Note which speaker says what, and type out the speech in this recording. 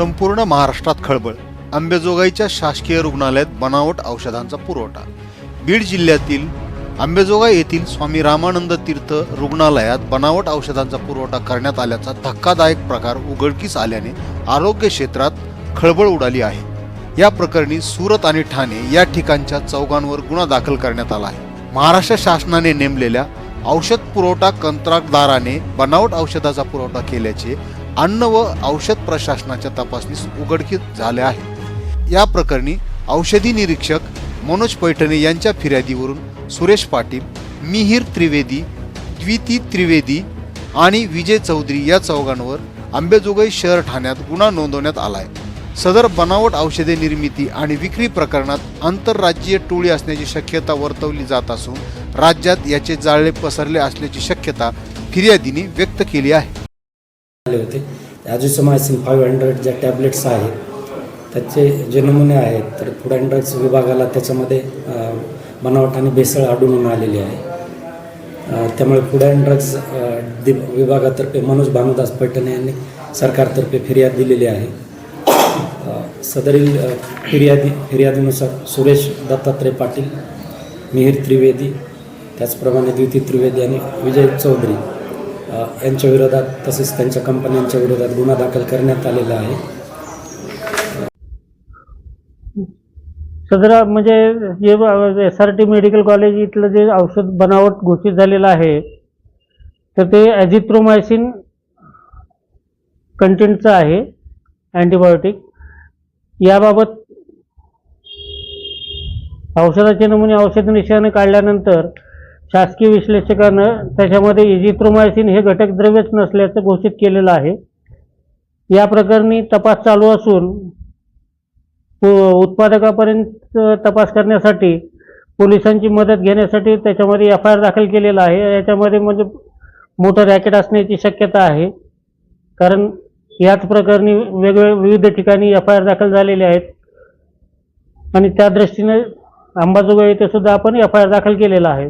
Speaker 1: संपूर्ण महाराष्ट्रात खळबळ. आंबेजोगाईच्या शासकीय रुग्णालयात बनावट औषधांचा पुरवठा. बीड जिल्ह्यातील आंबेजोगाई येथील स्वामी रामानंद तीर्थ रुग्णालयात बनावट औषधांचा पुरवठा करण्यात आल्याचा धक्कादायक प्रकार उघडकीस आल्याने आरोग्य क्षेत्रात खळबळ उडाली आहे. या प्रकरणी सुरत आणि ठाणे या ठिकाणच्या चौघांवर गुन्हा दाखल करण्यात आला आहे. महाराष्ट्र शासनाने नेमलेल्या औषध पुरवठा कंत्राटदाराने बनावट औषधाचा पुरवठा केल्याचे अन्न व औषध प्रशासनाच्या तपासणीस उघडकीत झाल्या आहेत. या प्रकरणी औषधी निरीक्षक मनोज पैठणे यांच्या फिर्यादीवरून सुरेश पाटील मिहीर त्रिवेदी द्विती त्रिवेदी आणि विजय चौधरी या चौघांवर आंबेजोगाई शहर ठाण्यात गुन्हा नोंदवण्यात आलाय. सदर बनावट औषधे निर्मिती आणि विक्री प्रकरणात आंतरराज्यीय टोळी असण्याची शक्यता वर्तवली जात असून राज्यात याचे जाळे पसरले असल्याची शक्यता फिर्यादीने व्यक्त केली आहे.
Speaker 2: आले होते. ॲजिसोमायसिन फाईव्ह हंड्रेड ज्या टॅबलेट्स आहेत त्याचे जे नमुने आहेत तर फूड अँड ड्रग्स विभागाला त्याच्यामध्ये बनावट आणि भेसळ आढळून आलेली आहे. त्यामुळे फूड अँड ड्रग्स दि विभागातर्फे मनोज भानुदास पैठणे यांनी सरकारतर्फे फिर्याद दिलेली आहे. सदरील फिर्यादी फिर्यादीनुसार सुरेश दत्तात्रय पाटील मिहीर त्रिवेदी त्याचप्रमाणे द्विती त्रिवेदी आणि विजय चौधरी यांच्या विरोधात तसेच त्यांच्या कंपन्यांच्या विरोधात गुन्हा दाखल करण्यात आलेला आहे.
Speaker 3: सदर म्हणजे जे S R T medical college इथलं जे औषध बनावट घोषित झालेलं आहे तर ते ॲझिथ्रोमायसिन कंटेंटचं आहे अँटीबायोटिक. याबाबत औषधाचे नमुने औषध निशाने काढल्यानंतर शासकीय विश्लेषकानं त्याच्यामध्ये इजिथ्रोमायसिन हे घटक द्रव्यच नसल्याचं घोषित केलेलं आहे. या प्रकरणी तपास चालू असून उत्पादकापर्यंत तपास करण्यासाठी पोलिसांची मदत घेण्यासाठी त्याच्यामध्ये एफ आय आर दाखल केलेला आहे. याच्यामध्ये म्हणजे मोठं रॅकेट असण्याची शक्यता आहे. कारण याच प्रकरणी वेगवेगळ्या विविध ठिकाणी एफ आय आर दाखल झालेले आहेत. आणि त्या दृष्टीने अंबाजोगाई येथे सुद्धा आपण एफ आय आर दाखल केलेला आहे.